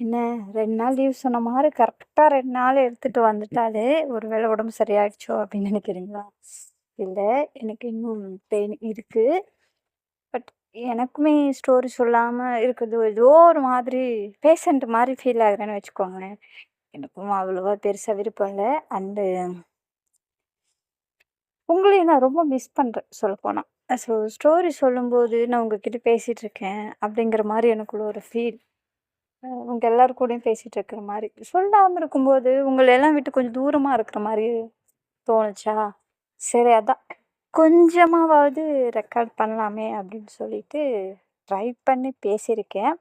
என்ன ரெண்டு நாள் லீவ் சொன்ன மாதிரி கரெக்டாக ரெண்டு நாள் எடுத்துகிட்டு வந்துட்டாலே, ஒரு வேளை உடம்பு சரியாயிடுச்சோ அப்படின்னு நினைக்கிறீங்களா? இல்லை எனக்கு இன்னும் பெயின் இருக்குது பட் எனக்குமே ஸ்டோரி சொல்லாமல் இருக்கிறது ஏதோ ஒரு மாதிரி பேஷண்ட் மாதிரி ஃபீல் ஆகுறேன்னு வச்சுக்கோங்களேன். எனக்கும் அவ்வளோவா பெருசாக விருப்பம் இல்லை. அண்டு உங்களையும் நான் ரொம்ப மிஸ் பண்ணுறேன் சொல்லப்போனால் ஸோ ஸ்டோரி சொல்லும்போது நான் உங்ககிட்ட பேசிகிட்டு இருக்கேன் அப்படிங்கிற மாதிரி எனக்குள்ள ஒரு ஃபீல். உங்கள் உங்க எல்லார் கூடயும் பேசிகிட்டு இருக்கிற மாதிரி சொல்லாமல் இருக்கும்போது உங்கள எல்லாம் விட்டு கொஞ்சம் தூரமாக இருக்கிற மாதிரி தோணுச்சா, சரி அதான் கொஞ்சமாவது ரெக்கார்ட் பண்ணலாமே அப்படின்னு சொல்லிட்டு ட்ரை பண்ணி பேசியிருக்கேன்.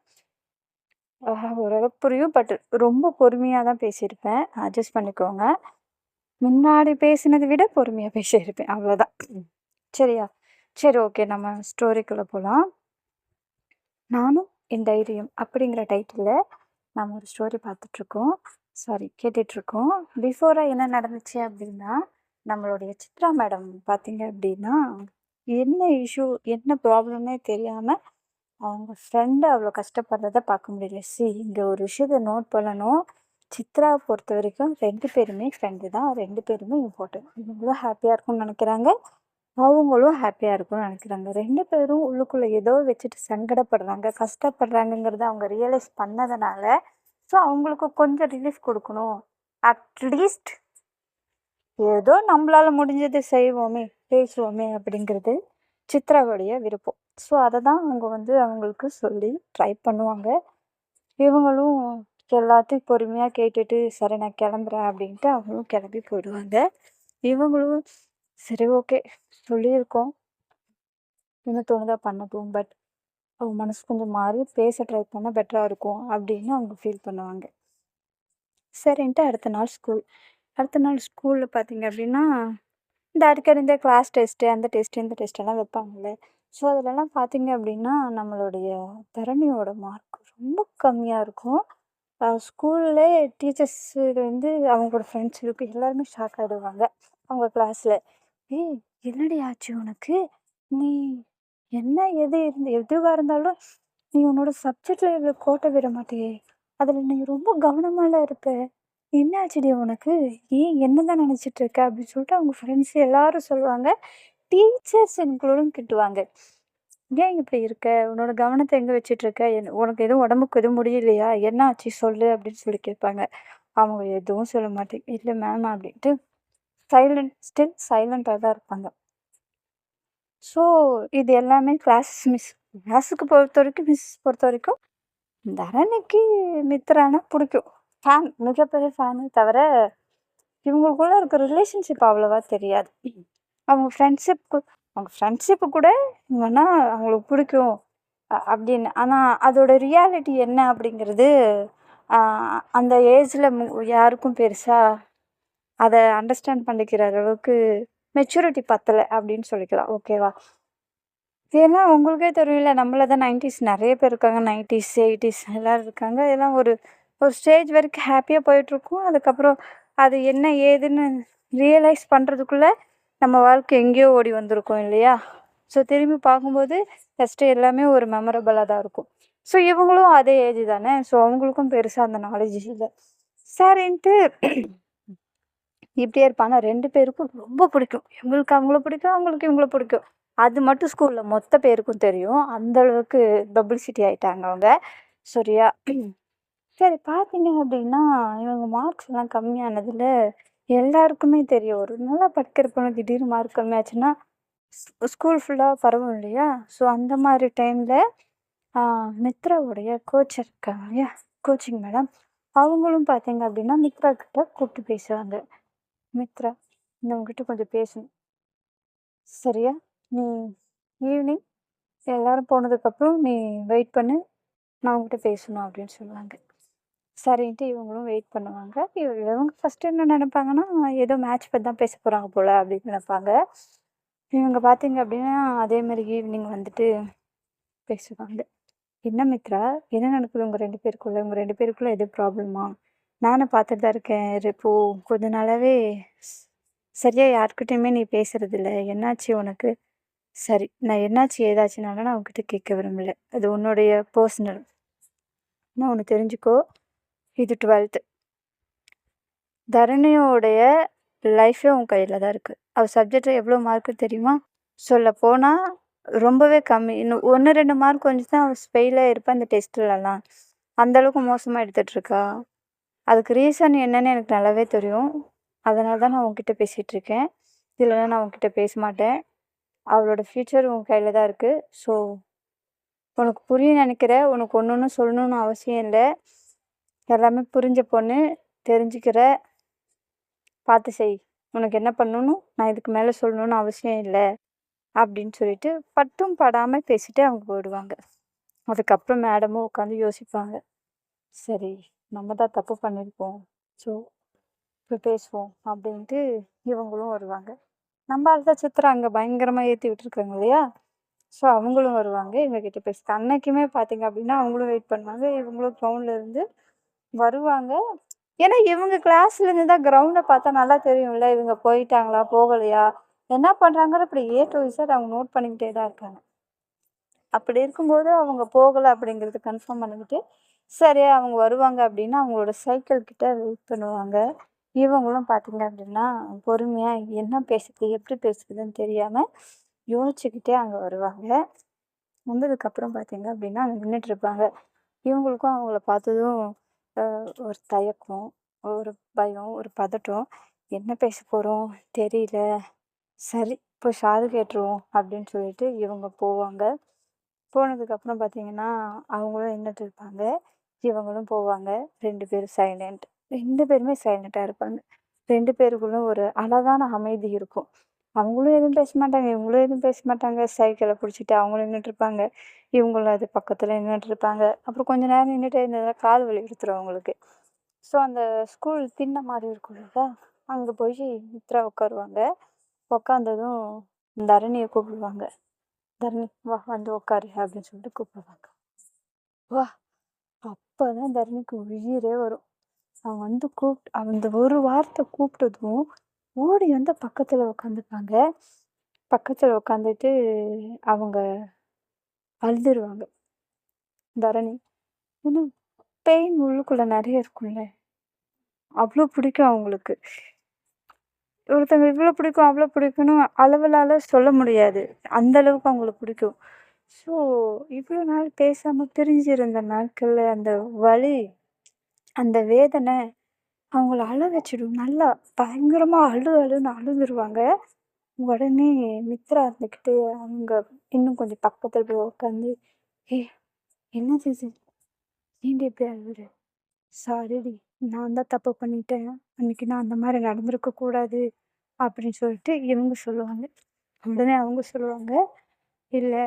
ஓரளவுக்கு புரியும். பட் ரொம்ப பொறுமையாக தான் பேசியிருப்பேன். அட்ஜஸ்ட் பண்ணிக்கோங்க. முன்னாடி பேசினதை விட பொறுமையாக பேசியிருப்பேன். அவ்வளோதான். சரியா? சரி ஓகே. நம்ம ஸ்டோரிக்குள்ளே போகலாம் நானும் என் தைரியம் அப்படிங்கிற டைட்டிலில் நம்ம ஒரு ஸ்டோரி பார்த்துட்ருக்கோம். சாரி கேட்டுட்ருக்கோம். பிஃபோராக என்ன நடந்துச்சு அப்படின்னா, நம்மளுடைய சித்ரா மேடம் பார்த்தீங்க அப்படின்னா, என்ன இஷ்யூ, என்ன ப்ராப்ளம்னே தெரியாமல் அவங்க ஃப்ரெண்டு அவ்வளோ கஷ்டப்படுறத பார்க்க முடியல. சி இங்கே ஒரு விஷயத்த நோட் பண்ணணும். சித்ரா பொறுத்த வரைக்கும் ரெண்டு பேருமே ஃப்ரெண்டு தான். ரெண்டு பேருமே இம்பார்ட்டன்ட். இவங்களும் ஹாப்பியாக இருக்கும்னு நினைக்கிறாங்க அவங்களும் ஹாப்பியாக இருக்கும்னு நினைக்கிறாங்க ரெண்டு பேரும் உள்ளுக்குள்ளே ஏதோ வச்சுட்டு சங்கடப்படுறாங்க, கஷ்டப்படுறாங்கங்கிறத அவங்க ரியலைஸ் பண்ணதுனால, ஸோ அவங்களுக்கு கொஞ்சம் ரிலீஃப் கொடுக்கணும் அட்லீஸ்ட் ஏதோ நம்மளால் முடிஞ்சது செய்வோமே, பேசுவோமே அப்படிங்கிறது சித்ராவுடைய விருப்பம். ஸோ அதை தான் அவங்க வந்து அவங்களுக்கு சொல்லி ட்ரை பண்ணுவாங்க. இவங்களும் எல்லாத்தையும் பொறுமையாக கேட்டுட்டு, சரி நான் கிளம்புறேன் அப்படின்ட்டு அவங்களும் கிளம்பி போயிடுவாங்க. இவங்களும் சரி ஓகே சொல்லியிருக்கோம். என்ன தோணுதா பண்ணட்டும். பட் அவங்க மனசு கொஞ்சம் மாறி பேச ட்ரை பண்ணால் பெட்டராக இருக்கும் அப்படின்னு அவங்க ஃபீல் பண்ணுவாங்க. சரின்ட்டு அடுத்த நாள் ஸ்கூல். அடுத்த நாள் ஸ்கூலில் பார்த்தீங்க அப்படின்னா, இந்த அடிக்கடி இந்த கிளாஸ் டெஸ்ட்டு, அந்த டெஸ்ட்டு, இந்த டெஸ்ட்டெல்லாம் வைப்பாங்கல்ல. ஸோ அதிலலாம் பார்த்தீங்க அப்படின்னா, நம்மளுடைய தரணியோட மார்க் ரொம்ப கம்மியாக இருக்கும். அ டீச்சர்ஸ் வந்து அவங்களோட ஃப்ரெண்ட்ஸ் இருக்கு எல்லாருமே ஷாக் ஆகிடுவாங்க அவங்க கிளாஸில் "ஏய் என்னடி ஆச்சு உனக்கு? நீ என்ன எது இருந்து எதுவாக இருந்தாலும் நீ உன்னோட சப்ஜெக்டில் இவ்வளோ கோட்டை விட மாட்டியே! அதில் நீ ரொம்ப கவனமாலாம் இருப்ப. என்ன ஆச்சுடி உனக்கு? ஏன் என்ன தான் நினச்சிட்டு இருக்க?" அப்படின்னு சொல்லிட்டு அவங்க ஃப்ரெண்ட்ஸ் எல்லாரும் சொல்லுவாங்க. டீச்சர்ஸ் இன்க்ளூடும் கிட்டுவாங்க "ஏன் இப்படி இருக்க? உன்னோட கவனத்த எங்க வச்சுட்ருக்க? என் உனக்கு எதுவும் உடம்புக்கு எதுவும் முடியலையா? என்ன ஆச்சு சொல்லு?" அப்படின்னு சொல்லி கேட்பாங்க. அவங்க எதுவும் சொல்ல மாட்டேன். இல்லை மேம்" அப்படின்ட்டு சைலண்ட் ஸ்டில் சைலண்ட்டாக தான் இருப்பாங்க. ஸோ இது எல்லாமே கிளாஸ் மிஸ் கிளாஸுக்கு பொறுத்தவரைக்கும் மிஸ் பொறுத்த வரைக்கும் தரணிக்கு மித்ரானா பிடிக்கும். ஃபேன் மிகப்பெரிய ஃபேனு தவிர, இவங்களுக்குள்ள இருக்க ரிலேஷன்ஷிப் அவ்வளோவா தெரியாது. அவங்க ஃப்ரெண்ட்ஷிப் அவங்க ஃப்ரெண்ட்ஷிப்பு கூட இவங்கன்னா அவங்களுக்கு பிடிக்கும் அப்படின்னு. ஆனால் அதோட ரியாலிட்டி என்ன அப்படிங்கிறது அந்த ஏஜில் யாருக்கும் பெருசாக அதை அண்டர்ஸ்டாண்ட் பண்ணிக்கிற அளவுக்கு மெச்சூரிட்டி பத்தலை அப்படின்னு சொல்லிக்கலாம். ஓகேவா? இதெல்லாம் உங்களுக்கே தெரியும்ல நம்மள தான் நைன்டிஸ் நிறைய பேர் இருக்காங்க. நைன்டிஸ் எயிட்டிஸ் எல்லோரும் இருக்காங்க. இதெல்லாம் ஒரு ஒரு ஸ்டேஜ் வரைக்கும் ஹாப்பியாக போயிட்டுருக்கும். அதுக்கப்புறம் அது என்ன ஏதுன்னு ரியலைஸ் பண்ணுறதுக்குள்ளே நம்ம வாழ்க்கை எங்கேயோ ஓடி வந்திருக்கோம் இல்லையா? ஸோ திரும்பி பார்க்கும்போது ஃபஸ்ட்டு எல்லாமே ஒரு மெமரபிளா தான் இருக்கும். ஸோ இவங்களும் அதே ஏஜ் தானே. ஸோ அவங்களுக்கும் பெருசாக அந்த நாலேஜ் இல்லை சரின்ட்டு இப்படியே இருப்பாங்க. 2 பேருக்கும் ரொம்ப பிடிக்கும். எங்களுக்கு அவங்கள பிடிக்கும், அவங்களுக்கு இவங்கள பிடிக்கும். அது மட்டும் ஸ்கூலில் மொத்த பேருக்கும் தெரியும். அந்த அளவுக்கு பப்ளிசிட்டி ஆகிட்டாங்க அவங்க. சரியா? சரி பார்த்தீங்க அப்படின்னா, இவங்க மார்க்ஸ்லாம் கம்மியானதில் எல்லாருக்குமே தெரியும். ஒரு நல்லா படிக்கிற பொண்ணு திடீர்னு மார்க் கம்மியாச்சுன்னா, ஸ்கூல் ஃபுல்லாக பரவும் இல்லையா? ஸோ அந்த மாதிரி டைமில் மித்ராவுடைய கோச் இருக்காங்க இல்லையா? Coaching madam. அவங்களும் பார்த்தீங்க அப்படின்னா, மித்ரா கிட்ட கூப்பிட்டு பேசுவாங்க. "மித்ரா, நான் உங்ககிட்ட கொஞ்சம் பேசணும்." "சரியா? நீ ஈவினிங் எல்லாரும் போனதுக்கப்புறம் நீ வெயிட் பண்ணு. நான் உங்ககிட்ட பேசணும்." அப்படின்னு சொல்லுவாங்க. சரின்ட்டு இவங்களும் வெயிட் பண்ணுவாங்க. இவங்க ஃபஸ்ட்டு என்ன நினைப்பாங்கன்னா ஏதோ மேட்ச் பற்றி தான் பேச போகிறாங்க போல் அப்படின்னு நினைப்பாங்க இவங்க பார்த்தீங்க அப்படின்னா, அதே மாதிரி ஈவினிங் வந்துட்டு பேசுவாங்க. "என்ன மித்ரா? என்ன நடக்குது உங்கள் ரெண்டு பேருக்குள்ளே உங்கள் ரெண்டு பேருக்குள்ளே எது ப்ராப்ளமா? நானும் பார்த்துட்டு தான் இருக்கேன். இப்போ கொஞ்ச நாளாகவே சரியாக சரியா நீ பேசுறதில்ல. என்னாச்சு உனக்கு?" "சரி, நான் என்னாச்சு ஏதாச்சுனாலாம் நான் உன்கிட்ட கேட்க விரும்பல. அது உன்னுடைய பர்சனல்." நான் ஒன்று தெரிஞ்சுக்கோ இது டுவெல்த்து தரணியோடைய லைஃபே உன் கையில் தான் இருக்குது அவள் சப்ஜெக்டில் எவ்வளோ மார்க்கு தெரியுமா சொல்ல போனால் ரொம்பவே கம்மி இன்னும் ஒன்று ரெண்டு மார்க் கொஞ்சம் தான் அவள் ஸ்பெயிலாக இருப்பேன் அந்த டெஸ்ட்டுலலாம் அந்தளவுக்கு மோசமாக எடுத்துகிட்ருக்கா அதுக்கு ரீசன் என்னன்னு எனக்கு நல்லாவே தெரியும். அதனால தான் நான் உன்கிட்ட பேசிகிட்ருக்கேன் இல்லைன்னா நான் உங்ககிட்ட பேச மாட்டேன். அவளோட ஃப்யூச்சர் உன் கையில் தான் இருக்குது ஸோ உனக்கு புரிய நினைக்கிற உனக்கு ஒன்று ஒன்று சொல்லணும்னு அவசியம் இல்லை. எல்லாமே புரிஞ்ச பொண்ணு தெரிஞ்சுக்கிற பார்த்து செய். உனக்கு என்ன பண்ணணும் நான் இதுக்கு மேலே சொல்லணும்னு அவசியம் இல்லை. அப்படின்னு சொல்லிட்டு பட்டும் படாமல் பேசிட்டு அவங்க போயிடுவாங்க. அதுக்கப்புறம் மேடமும் உட்காந்து யோசிப்பாங்க. சரி. நம்ம தான் தப்பு பண்ணியிருப்போம் ஸோ இப்போ பேசுவோம் அப்படின்ட்டு இவங்களும் வருவாங்க. நம்ம அடுத்த சித்திரம் அங்கே பயங்கரமாக ஏற்றி விட்டுருக்காங்க இல்லையா? ஸோ அவங்களும் வருவாங்க இவங்ககிட்ட பேச அன்னைக்குமே பார்த்தீங்க அப்படின்னா அவங்களும் வெயிட் பண்ணுவாங்க இவங்களும் கிரவுண்டில் இருந்து வருவாங்க. ஏன்னா இவங்க கிளாஸ்லேருந்து தான் கிரவுண்டை பார்த்தா நல்லா தெரியும்ல இவங்க போயிட்டாங்களா போகலையா? என்ன பண்ணுறாங்கன்னு அப்படி ஏ டு இசட் அவங்க நோட் பண்ணிக்கிட்டே தான் இருக்காங்க. அப்படி இருக்கும்போது அவங்க போகலை அப்படிங்கிறது கன்ஃபார்ம் பண்ணிக்கிட்டு சரி அவங்க வருவாங்க அப்படின்னா அவங்களோட சைக்கிள் கிட்ட வெயிட் பண்ணுவாங்க. இவங்களும் பார்த்தீங்க அப்படின்னா பொறுமையாக என்ன பேசுது எப்படி பேசுதுன்னு தெரியாமல் யோசிச்சுக்கிட்டே அங்கே வருவாங்க. வந்ததுக்கப்புறம் பார்த்தீங்க அப்படின்னா அங்கே நின்றுட்டு இருப்பாங்க. இவங்களுக்கும் அவங்கள பார்த்ததும் ஒரு தயக்கம் ஒரு பயம் ஒரு பதட்டம். என்ன பேச போகிறோம் தெரியல. சரி இப்போ ஷாரு கேட்டுருவோம் அப்படின்னு சொல்லிட்டு இவங்க போவாங்க. போனதுக்கப்புறம் பார்த்தீங்கன்னா அவங்களும் நின்றுட்டு இருப்பாங்க. இவங்களும் போவாங்க. ரெண்டு பேரும் சைலண்ட் ரெண்டு பேருமே சைலண்ட்டாக இருப்பாங்க. ரெண்டு பேருக்குள்ளும் ஒரு அழகான அமைதி இருக்கும். அவங்களும் எதுவும் பேச மாட்டாங்க. இவங்களும் எதுவும் பேச மாட்டாங்க. சைக்கிளை பிடிச்சிட்டு அவங்களும் நின்றுட்டு இருப்பாங்க. இவங்களும் அது பக்கத்தில் நின்றுட்டு இருப்பாங்க. அப்புறம் கொஞ்ச நேரம் நின்றுட்டே இருந்ததுனால கால் வலி எடுத்துரும் அவங்களுக்கு. ஸோ அந்த ஸ்கூல் தின்ன மாதிரி இருக்கும் இல்லையா? அங்கே போய் மித்ரா உட்காருவாங்க. உட்காந்ததும் தரணியை கூப்பிடுவாங்க. தரணி வா வந்து உட்காரு அப்படின்னு சொல்லிட்டு கூப்பிடுவாங்க. வா அப்போ தான் தரணிக்கு உயிரே வரும். அவன் வந்து கூப்பிட்டு அந்த ஒரு வார்த்தை கூப்பிட்டதும் ஓடி வந்து பக்கத்தில் உட்காந்துப்பாங்க பக்கத்தில் உட்காந்துட்டு அவங்க அழுதுருவாங்க. தரணி இன்னும் பெயின் உள்ளுக்குள்ளே நிறைய இருக்கும்ல. அவ்வளோ பிடிக்கும் அவங்களுக்கு. ஒருத்தவங்க இவ்வளோ பிடிக்கும் அவ்வளோ பிடிக்கும்னு அளவுலால சொல்ல முடியாது. அந்த அளவுக்கு அவங்களுக்கு பிடிக்கும். ஸோ இவ்வளோ நாள் பேசாமல் பிரிஞ்சிருந்த நாட்களில் அந்த வலி அந்த வேதனை அவங்கள அழ வச்சிடும். நல்லா பயங்கரமாக அழு அழுன்னு அழுதுருவாங்க. உடனே மித்ரா இருந்துக்கிட்டு அவங்க இன்னும் கொஞ்சம் பக்கத்தில் போய் உட்காந்து ஏ என்னது இது ஏன்டி இப்படி அழுகுற சாரிடி நான் தான் தப்பு பண்ணிட்டேன். அன்னைக்கு நான் அந்த மாதிரி நடந்திருக்க கூடாது. அப்படின்னு சொல்லிட்டு இவங்க சொல்லுவாங்க. உடனே அவங்க சொல்லுவாங்க இல்லை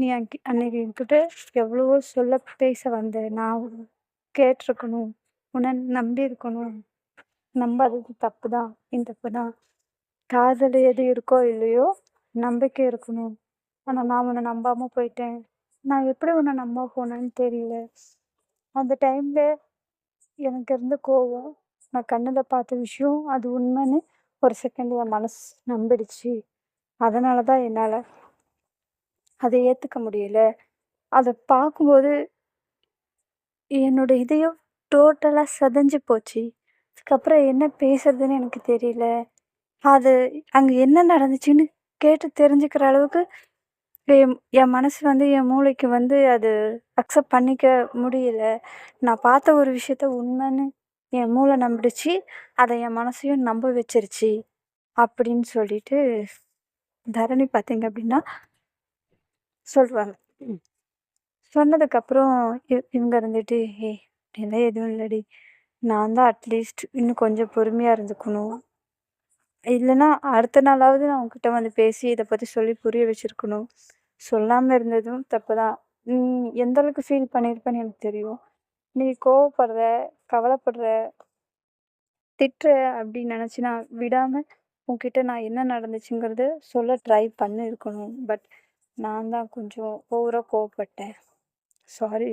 நீ அன்னைக்கு அன்னைக்கு என்கிட்ட எவ்வளவோ சொல்ல பேச வந்த நான் கேட்டிருக்கணும். உன்னை நம்பி இருக்கணும். நம்பாதது தப்பு தான் இந்த தப்பு தான் காதல் எது இருக்கோ இல்லையோ நம்பிக்கை இருக்கணும். ஆனால் நான் உன்னை நம்பாமல் போயிட்டேன். நான் எப்படி உன்னை நம்ப போனேன்னு தெரியல. அந்த டைமில் எனக்கு இருந்த கோவம் நான் கண்ணில் பார்த்த விஷயம் அது உண்மைன்னு ஒரு செகண்ட் என் மனசு நம்பிடுச்சு. அதனால தான் என்னால் அதை ஏற்றுக்க முடியல. அதை பார்க்கும்போது என்னோட இதயம் டோட்டலாக செதஞ்சு போச்சு. அதுக்கப்புறம் என்ன பேசுறதுன்னு எனக்கு தெரியல. அது அங்கே என்ன நடந்துச்சுன்னு கேட்டு தெரிஞ்சுக்கிற அளவுக்கு என் என் மனசு வந்து என் மூளைக்கு வந்து அது அக்செப்ட் பண்ணிக்க முடியல. நான் பார்த்த ஒரு விஷயத்த உண்மைன்னு என் மூளை நம்பிடுச்சு. அதை என் மனசையும் நம்ப வச்சிருச்சு. அப்படின்னு சொல்லிட்டு தரணி பார்த்தீங்க அப்படின்னா சொல்கிறாங்க சொன்னதுக்கப்புறம் இவங்க இருந்துட்டு ஏ அப்படிலாம் எதுவும் இல்லைடி. நான் தான் அட்லீஸ்ட் இன்னும் கொஞ்சம் பொறுமையாக இருந்துக்கணும். இல்லைன்னா அடுத்த நாளாவது நான் உங்ககிட்ட வந்து பேசி இதை பற்றி சொல்லி புரிய வச்சுருக்கணும். சொல்லாமல் இருந்ததும் தப்பு தான். நீ எந்த அளவுக்கு ஃபீல் பண்ணியிருப்பேன்னு எனக்கு தெரியும். நீ கோவப்படுற கவலைப்படுற திட்டுற அப்படின்னு நினச்சி நான் விடாமல் உங்ககிட்ட நான் என்ன நடந்துச்சுங்கிறது சொல்ல ட்ரை பண்ணியிருக்கணும் பட் நான் தான் கொஞ்சம் ஓவராக கோவப்பட்டேன். சாரி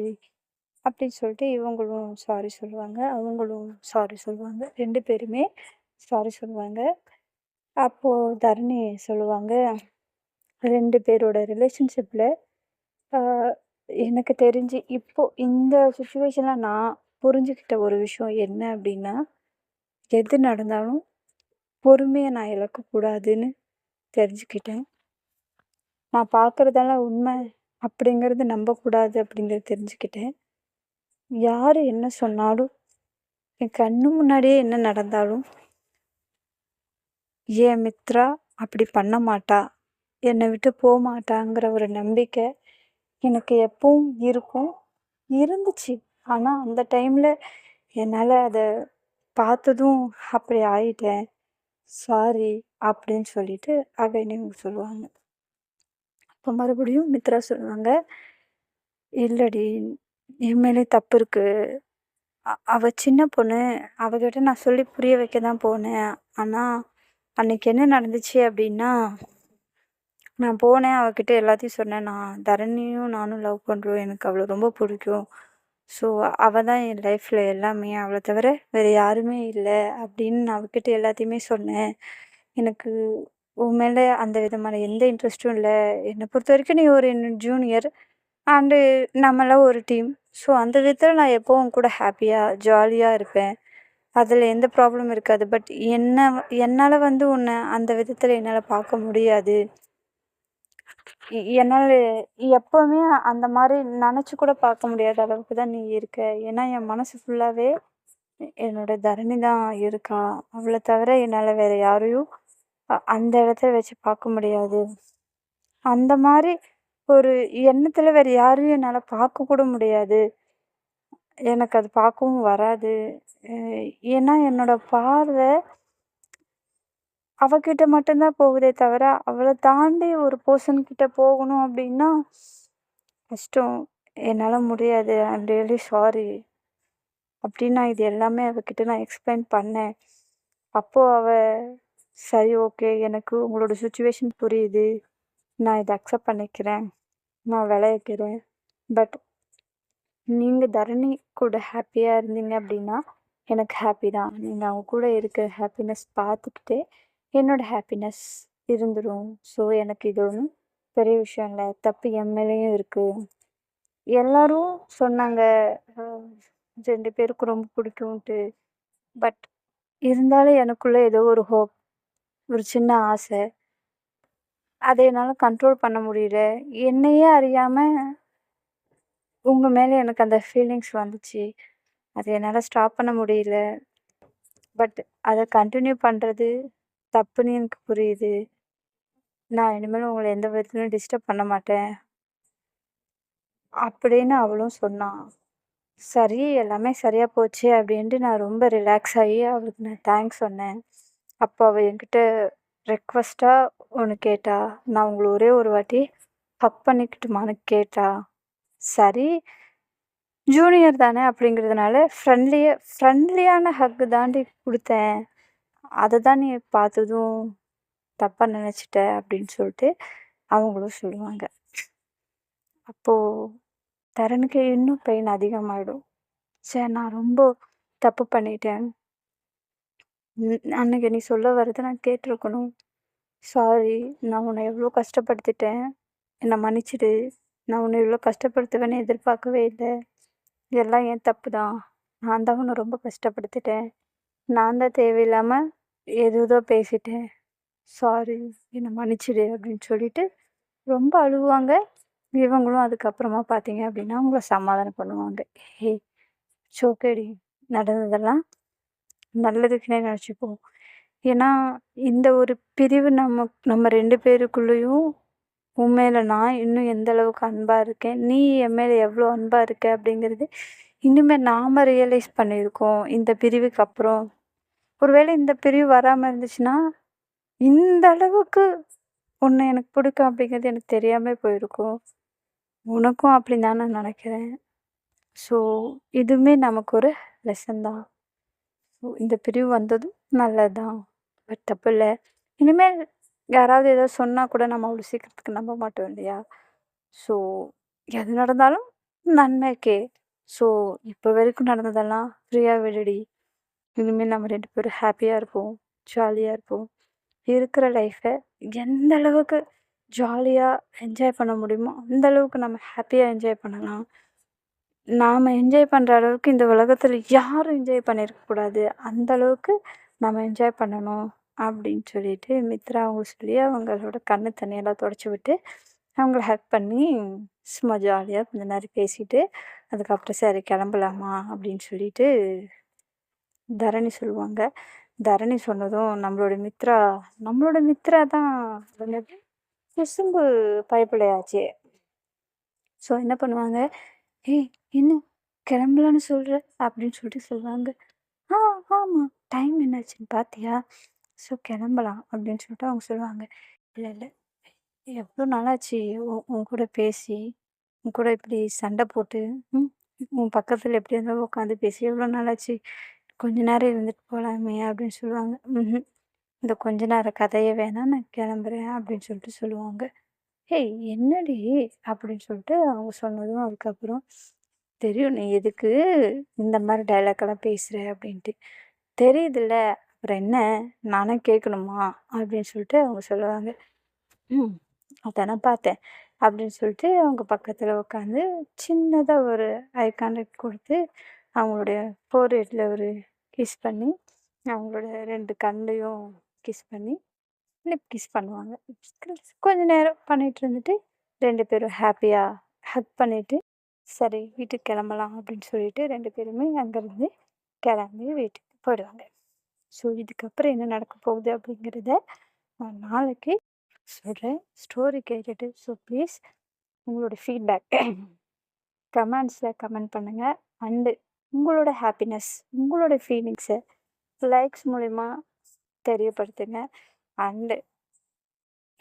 அப்படின்னு சொல்லிட்டு இவங்களும் சாரி சொல்லுவாங்க. அவங்களும் சாரி சொல்லுவாங்க. ரெண்டு பேருமே சாரி சொல்லுவாங்க. அப்போது தரணி சொல்லுவாங்க ரெண்டு பேரோட ரிலேஷன்ஷிப்பில் எனக்கு தெரிஞ்சு இப்போது இந்த சுச்சுவேஷனில் நான் புரிஞ்சுக்கிட்ட ஒரு விஷயம் என்ன அப்படின்னா, எது நடந்தாலும் பொறுமையை நான் இழக்கக்கூடாதுன்னு தெரிஞ்சுக்கிட்டேன். நான் பார்க்குறதெல்லாம் உண்மை அப்படிங்கிறது நம்பக்கூடாது அப்படிங்கிறது தெரிஞ்சுக்கிட்டேன். யார் என்ன சொன்னாலும், என் கண்ணு முன்னாடியே என்ன நடந்தாலும் ஏன் மித்ரா அப்படி பண்ண மாட்டா. என்னை விட்டு போமாட்டாங்கிற ஒரு நம்பிக்கை எனக்கு எப்பவும் இருக்கும். இருந்துச்சு. ஆனால் அந்த டைமில் என்னால் அதை பார்த்ததும் அப்படி ஆயிட்டேன். சாரி அப்படின்னு சொல்லிட்டு அகைன் இவங்க சொல்லுவாங்க. இப்போ மறுபடியும் மித்ரா சொல்லுவாங்க, இல்லடி என் தப்பு இருக்குது அவள் அவ சின்ன பொண்ணு. அவகிட்ட நான் சொல்லி புரிய வைக்க தான் போனேன். ஆனால் அன்னைக்கு என்ன நடந்துச்சு அப்படின்னா, நான் போனேன் அவகிட்ட எல்லாத்தையும் சொன்னேன். நான் தரணியும் நானும் லவ் பண்ணுறோம் எனக்கு அவ்வளோ ரொம்ப பிடிக்கும். ஸோ, அவள் தான் என் லைஃப்பில் எல்லாமே. அவளை தவிர வேறு யாருமே இல்லை அப்படின்னு நான் அவகிட்ட எல்லாத்தையுமே சொன்னேன். எனக்கு உன் மேலே அந்த விதமான எந்த இன்ட்ரெஸ்ட்டும் இல்லை என்னை பொறுத்த வரைக்கும் நீ ஒரு ஜூனியர். அண்டு நம்மளாம் ஒரு டீம். ஸோ, அந்த விதத்தில் நான் எப்போவும் கூட ஹாப்பியாக ஜாலியாக இருப்பேன். அதில் எந்த ப்ராப்ளமும் இருக்காது. பட் என்ன என்னால் வந்து உன்னை அந்த விதத்தில் என்னால் பார்க்க முடியாது. என்னால் எப்போவுமே அந்த மாதிரி நினச்சி கூட பார்க்க முடியாத அளவுக்கு தான் நீ இருக்க. ஏன்னா, என் மனசு ஃபுல்லாகவே என்னோட தரணி தான் இருக்கா. அவளை தவிர என்னால் வேறு யாரையும் அந்த இடத்துல வச்சு பார்க்க முடியாது. அந்த மாதிரி ஒரு எண்ணத்தில் வேறு யாரையும் என்னால் பார்க்க கூட முடியாது. எனக்கு அது பார்க்கவும் வராது. ஏன்னா, என்னோட பார்வை அவகிட்ட மட்டும்தான் போகுதே தவிர, அவளை தாண்டி ஒரு பர்சன்கிட்ட போகணும் அப்படின்னா, கஷ்டம். என்னால் முடியாது. I'm really sorry. அப்படின்னு நான் இது எல்லாமே அவகிட்ட நான் எக்ஸ்பிளைன் பண்ணேன். அப்போது அவள் சரி ஓகே. எனக்கு உங்களோட சுச்சுவேஷன் புரியுது. நான் இதை அக்செப்ட் பண்ணிக்கிறேன். நான் விளையக்கிறேன் பட் நீங்கள் தரணி கூட ஹாப்பியாக இருந்தீங்க அப்படின்னா, எனக்கு ஹாப்பி தான். நீங்கள் அவங்க கூட இருக்கிற ஹாப்பினஸ் பார்த்துக்கிட்டே, என்னோட ஹாப்பினஸ் இருந்துடும் ஸோ, எனக்கு இது ஒன்றும் பெரிய விஷயம் இல்லை தப்பு எம்எல்ஏயும் இருக்குது எல்லோரும் சொன்னாங்க, ரெண்டு பேருக்கும் ரொம்ப பிடிக்கும்ட்டு பட் இருந்தாலும் எனக்குள்ளே ஏதோ ஒரு ஹோப். ஒரு சின்ன ஆசை. அதை என்னால் கண்ட்ரோல் பண்ண முடியல. என்னையே அறியாமல் உங்கள் மேலே எனக்கு அந்த ஃபீலிங்ஸ் வந்துச்சு. அதை என்னால் ஸ்டாப் பண்ண முடியல. பட் அதை கண்டினியூ பண்ணுறது தப்புன்னு எனக்கு புரியுது. நான் இனிமேல் உங்களை எந்த விதத்துலையும் டிஸ்டர்ப் பண்ண மாட்டேன். அப்படின்னு அவளும் சொன்னான் சரி, எல்லாமே சரியாக போச்சு அப்படின்ட்டு நான் ரொம்ப ரிலாக்ஸ் ஆகி அவளுக்கு நான் தேங்க்ஸ் சொன்னேன். அப்போ அவள் என்கிட்ட ரெக்வஸ்ட்டாக ஒன்று கேட்டா. நான் உங்களை ஒரே ஒரு வாட்டி ஹக் பண்ணிக்கிட்டுமான்னு கேட்டா. சரி, ஜூனியர் தானே அப்படிங்கிறதுனால ஃப்ரெண்ட்லிய ஃப்ரெண்ட்லியான ஹக்கு தாண்டி கொடுத்தேன் அதை தான் நீ பார்த்ததும் தப்பாக நினச்சிட்ட அப்படின்னு சொல்லிட்டு அவங்களும் சொல்லுவாங்க. அப்போ தரனுக்கு இன்னும் பெயின் அதிகமாகிடும் ச்சே! நான் ரொம்ப தப்பு பண்ணிட்டேன். அன்னைக்கு நீ சொல்ல வரதை நான் கேட்டிருக்கணும் சாரி. நான் உன்னை எவ்வளோ கஷ்டப்படுத்திட்டேன். என்னை மன்னிச்சிடு. நான் உன்னை இவ்வளோ கஷ்டப்படுத்துவேன்னு எதிர்பார்க்கவே இல்லை எல்லாம் என் தப்பு தான். நான் தான் உன்னை ரொம்ப கஷ்டப்படுத்திட்டேன். நான் தான் தேவையில்லாமல் எதுதோ பேசிட்டேன். சாரி. என்னை மன்னிச்சிடு அப்படின்னு சொல்லிட்டு ரொம்ப அழுவாங்க. இவங்களும் அதுக்கப்புறமா பார்த்தீங்க அப்படின்னா, அவங்கள சமாதானம் பண்ணுவாங்க. ஹே! சோக்கடி நடந்ததெல்லாம் நல்லதுக்குன்னே நினச்சிப்போம் ஏன்னா, இந்த ஒரு பிரிவு நம்ம நம்ம ரெண்டு பேருக்குள்ளேயும் உன் நான் இன்னும் எந்த அளவுக்கு அன்பாக இருக்கேன். நீ என் மேலே எவ்வளோ அன்பாக இருக்க அப்படிங்கிறது இன்னுமே நாம் ரியலைஸ் பண்ணியிருக்கோம். இந்த பிரிவுக்கு அப்புறம். ஒருவேளை இந்த பிரிவு வராமல் இருந்துச்சுன்னா, இந்த அளவுக்கு உன்னை எனக்கு பிடிக்கும் அப்படிங்கிறது எனக்கு தெரியாமல் போயிருக்கும். உனக்கும் அப்படி தான் நான் நினைக்கிறேன் ஸோ, இதுவுமே நமக்கு ஒரு லெசன் தான். ஸோ, இந்த பிரிவு வந்ததும் நல்லது தான். பட் இல்லை இனிமேல் யாராவது ஏதாவது சொன்னால் கூட நம்ம அவ்வளோ சீக்கிரத்துக்கு நம்ப மாட்டோம் இல்லையா? ஸோ, எது நடந்தாலும் நன்மைக்கே. ஸோ, இப்போ வரைக்கும் நடந்ததெல்லாம் ஃப்ரீயாக விடுடி. இனிமேல் நம்ம ரெண்டு பேரும் ஹாப்பியாக இருப்போம். ஜாலியாக இருப்போம். இருக்கிற லைஃப்பை எந்த அளவுக்கு ஜாலியாக என்ஜாய் பண்ண முடியுமோ, அந்த அளவுக்கு நம்ம ஹாப்பியாக என்ஜாய் பண்ணலாம். நாம் என்ஜாய் பண்ணுற அளவுக்கு இந்த உலகத்தில் யாரும் என்ஜாய் பண்ணியிருக்கக்கூடாது. அந்த அளவுக்கு நம்ம என்ஜாய் பண்ணணும் அப்படின்னு சொல்லிட்டு மித்ரா அவங்க சொல்லி அவங்களோட கண்ணு தண்ணியெல்லாம் தொடச்சி விட்டு, அவங்கள ஹெல்ப் பண்ணி சும்மா ஜாலியாக கொஞ்ச நேரம் பேசிட்டு, அதுக்கப்புறம் சரி கிளம்பலாமா அப்படின்னு சொல்லிட்டு தரணி சொல்லுவாங்க. தரணி சொன்னதும் நம்மளோட மித்ரா நம்மளோட மித்ரா தான் அது என்னது ஸோ என்ன பண்ணுவாங்க, "ஏய் என்ன கிளம்பலான்னு சொல்கிற அப்படின்னு சொல்லிட்டு சொல்லுவாங்க. "ஆ ஆமாம் டைம் என்னாச்சுன்னு பார்த்தியா? ஸோ கிளம்பலாம்." அப்படின்னு சொல்லிட்டு அவங்க சொல்லுவாங்க. இல்லை இல்லை எவ்வளோ நாளாச்சு உன் உன் கூட பேசி, உன் கூட இப்படி சண்டை போட்டு, உன் பக்கத்தில் எப்படி இருந்தாலும் உட்காந்து பேசி எவ்வளோ நாளாச்சு. கொஞ்ச நேரம் இருந்துட்டு போகலாமே அப்படின்னு சொல்லுவாங்க. இந்த கொஞ்ச நேரம் கதையை வேணாம். நான் கிளம்புறேன்." அப்படின்னு சொல்லிட்டு சொல்லுவாங்க. "ஏய் என்னடி?" அப்படின்னு சொல்லிட்டு அவங்க சொன்னதும் அதுக்கப்புறம், "தெரியும் நீ எதுக்கு இந்த மாரி டயலாக்லாம் பேசுற அப்படின்ட்டு. தெரியுதுல்ல. அப்புறம் என்ன? நானா கேட்கணுமா?" அப்படின்னு சொல்லிட்டு அவங்க சொல்லுவாங்க. "ம். அதான் நான் பார்த்தேன்." அப்படின்னு சொல்லிட்டு அவங்க பக்கத்துல உட்காந்து சின்னதா ஒரு ஐ கான்டாக்ட் குடுத்து, அவங்களுடைய ஃபோர்ஹெட்ல ஒரு கிஸ் பண்ணி, அவங்களோட 2 கண்லயும் கிஸ் பண்ணி, லிப் கிஸ் பண்ணுவாங்க. கொஞ்ச நேரம் பண்ணிட்டு இருந்துட்டு ரெண்டு பேரும் ஹாப்பியாக ஹக் பண்ணிவிட்டு "சரி வீட்டுக்கு கிளம்பலாம்." அப்படின்னு சொல்லிட்டு ரெண்டு பேருமே அங்கேருந்து கிளம்பி வீட்டுக்கு போயிடுவாங்க. ஸோ இதுக்கப்புறம் என்ன நடக்க போகுது அப்படிங்கிறத நான் நாளைக்கு சொல்கிறேன் ஸ்டோரி கேட்டுட்டு ஸோ ப்ளீஸ் உங்களோட ஃபீட்பேக் கமெண்ட்ஸில் கமெண்ட் பண்ணுங்கள் அண்டு உங்களோட ஹாப்பினஸ், உங்களோட ஃபீலிங்ஸை லைக்ஸ் மூலிமா தெரியப்படுத்துங்க. அண்டு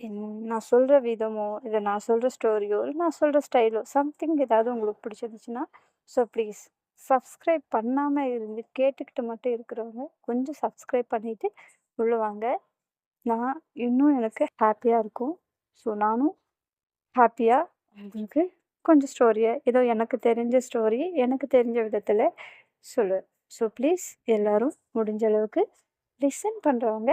என் நான் சொல்கிற விதமோ, இல்லை நான் சொல்கிற ஸ்டோரியோ, இல்லை நான் சொல்கிற ஸ்டைலோ சம்திங் ஏதாவது உங்களுக்கு பிடிச்சிருந்துச்சுன்னா, ஸோ ப்ளீஸ் சப்ஸ்கிரைப் பண்ணாமல் இருந்து கேட்டுக்கிட்டு மட்டும் இருக்கிறவங்க, கொஞ்சம் சப்ஸ்கிரைப் பண்ணிவிட்டு உள்ள வாங்க. நான் இன்னும் எனக்கு ஹாப்பியாக இருக்கும். ஸோ நானும் ஹாப்பியாக உங்களுக்கு கொஞ்சம் ஸ்டோரியை ஏதோ எனக்கு தெரிஞ்ச ஸ்டோரி, எனக்கு தெரிஞ்ச விதத்தில் சொல்லுவேன். ஸோ ப்ளீஸ் எல்லோரும் முடிஞ்ச அளவுக்கு லிசன் பண்ணுறவங்க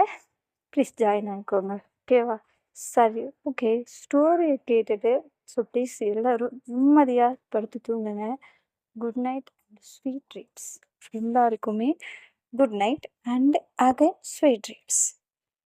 ப்ளீஸ் ஜாயின் ஆகிக்கோங்க ஓகேவா? சரி. ஓகே. ஸ்டோரியை கேட்டுட்டு ஸோ ப்ளீஸ் எல்லோரும் நிம்மதியாக படுத்து தூங்குங்க. Good night and sweet dreams. எல்லாருக்குமே good night and again sweet dreams.